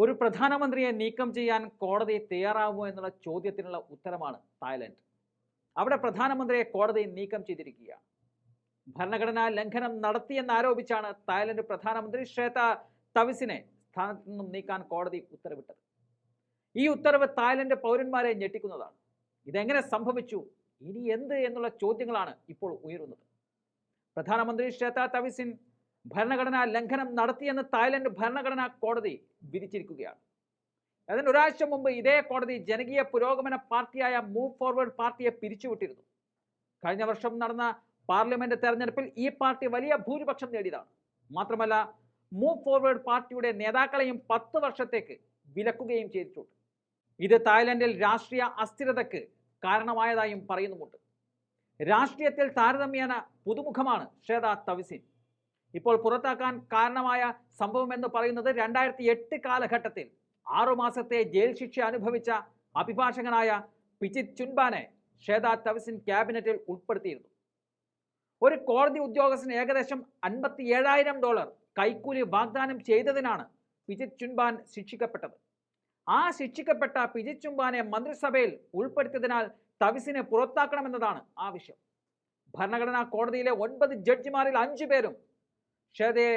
ഒരു പ്രധാനമന്ത്രിയെ നീക്കം ചെയ്യാൻ കോടതി തയ്യാറാവുമോ എന്നുള്ള ചോദ്യത്തിനുള്ള ഉത്തരമാണ് തായ്ലൻഡ്. അവിടെ പ്രധാനമന്ത്രിയെ കോടതി നീക്കം ചെയ്തിരിക്കുകയാണ്. ഭരണഘടനാ ലംഘനം നടത്തിയെന്നാരോപിച്ചാണ് തായ്ലൻഡ് പ്രധാനമന്ത്രി ശ്വേത തവിസിനെ സ്ഥാനത്ത് നിന്നും നീക്കാൻ കോടതി ഉത്തരവിട്ടത്. ഈ ഉത്തരവ് തായ്ലൻഡ് പൗരന്മാരെ ഞെട്ടിക്കുന്നതാണ്. ഇതെങ്ങനെ സംഭവിച്ചു? ഇനി എന്ത് എന്നുള്ള ചോദ്യങ്ങളാണ് ഇപ്പോൾ ഉയരുന്നത്. പ്രധാനമന്ത്രി ശ്വേത തവിസിൻ ഭരണഘടനാ ലംഘനം നടത്തിയെന്ന് തായ്ലൻഡ് ഭരണഘടനാ കോടതി വിധിച്ചിരിക്കുകയാണ്. അതിന് ഒരാഴ്ച മുമ്പ് ഇതേ കോടതി ജനകീയ പുരോഗമന പാർട്ടിയായ മൂവ് ഫോർവേഡ് പാർട്ടിയെ പിരിച്ചുവിട്ടിരുന്നു. കഴിഞ്ഞ വർഷം നടന്ന പാർലമെന്റ് തെരഞ്ഞെടുപ്പിൽ ഈ പാർട്ടി വലിയ ഭൂരിപക്ഷം നേടിയതാണ്. മാത്രമല്ല മൂവ് ഫോർവേഡ് പാർട്ടിയുടെ നേതാക്കളെയും പത്ത് വർഷത്തേക്ക് വിലക്കുകയും ചെയ്തിട്ടുണ്ട്. ഇത് തായ്ലൻഡിൽ രാഷ്ട്രീയ അസ്ഥിരതയ്ക്ക് കാരണമായതായും പറയുന്നുമുണ്ട്. രാഷ്ട്രീയത്തിൽ താരതമ്യേന പുതുമുഖമാണ് ഷേദ തവിസിൻ. ഇപ്പോൾ പുറത്താക്കാൻ കാരണമായ സംഭവം എന്ന് പറയുന്നത് രണ്ടായിരത്തി എട്ട് കാലഘട്ടത്തിൽ ആറുമാസത്തെ ജയിൽ ശിക്ഷ അനുഭവിച്ച അഭിഭാഷകനായ പിജിത് ചുൻബാനെ ഷേദ തവസിൻ ക്യാബിനറ്റിൽ ഉൾപ്പെടുത്തിയിരുന്നു. ഒരു കോടതി ഉദ്യോഗസ്ഥന് ഏകദേശം അൻപത്തി ഏഴായിരം ഡോളർ കൈക്കൂലി വാഗ്ദാനം ചെയ്തതിനാണ് പിജിത് ചുൻബാൻ ശിക്ഷിക്കപ്പെട്ടത്. ആ ശിക്ഷിക്കപ്പെട്ട പിജിത് ചുംബാനെ മന്ത്രിസഭയിൽ ഉൾപ്പെടുത്തിയതിനാൽ തവിസിനെ പുറത്താക്കണമെന്നതാണ് ആവശ്യം. ഭരണഘടനാ കോടതിയിലെ ഒൻപത് ജഡ്ജിമാരിൽ അഞ്ചു പേരും ഷേദയെ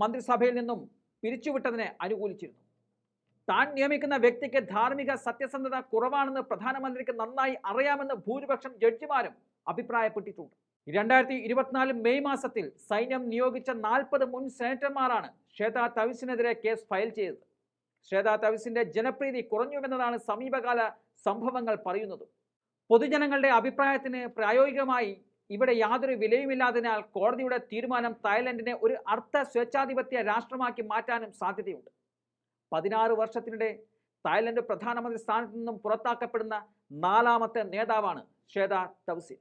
മന്ത്രിസഭയിൽ നിന്നും പിരിച്ചുവിട്ടതിനെ അനുകൂലിച്ചിരുന്നു. താൻ നിയമിക്കുന്ന വ്യക്തിക്ക് ധാർമ്മിക സത്യസന്ധത കുറവാണെന്ന് പ്രധാനമന്ത്രിക്ക് നന്നായി അറിയാമെന്ന് ഭൂരിപക്ഷം ജഡ്ജിമാരും അഭിപ്രായപ്പെട്ടിട്ടുണ്ട്. രണ്ടായിരത്തി ഇരുപത്തിനാല് മെയ് മാസത്തിൽ സൈന്യം നിയോഗിച്ച നാൽപ്പത് മുൻ സെനറ്റർമാരാണ് ശ്വേത തവിസിനെതിരെ കേസ് ഫയൽ ചെയ്തത്. ശ്വേത തവിസിന്റെ ജനപ്രീതി കുറഞ്ഞുവെന്നതാണ് സമീപകാല സംഭവങ്ങൾ പറയുന്നത്. പൊതുജനങ്ങളുടെ അഭിപ്രായത്തിന് പ്രായോഗികമായി ഇവിടെ യാതൊരു വിലയുമില്ലാതിനാൽ കോടതിയുടെ തീരുമാനം തായ്ലൻഡിനെ ഒരു അർത്ഥ സ്വേച്ഛാധിപത്യ രാഷ്ട്രമാക്കി മാറ്റാനും സാധ്യതയുണ്ട്. പതിനാറ് വർഷത്തിനിടെ തായ്ലൻഡ് പ്രധാനമന്ത്രി സ്ഥാനത്ത് നിന്നും പുറത്താക്കപ്പെടുന്ന നാലാമത്തെ നേതാവാണ് ശ്വേത തവ്സിൻ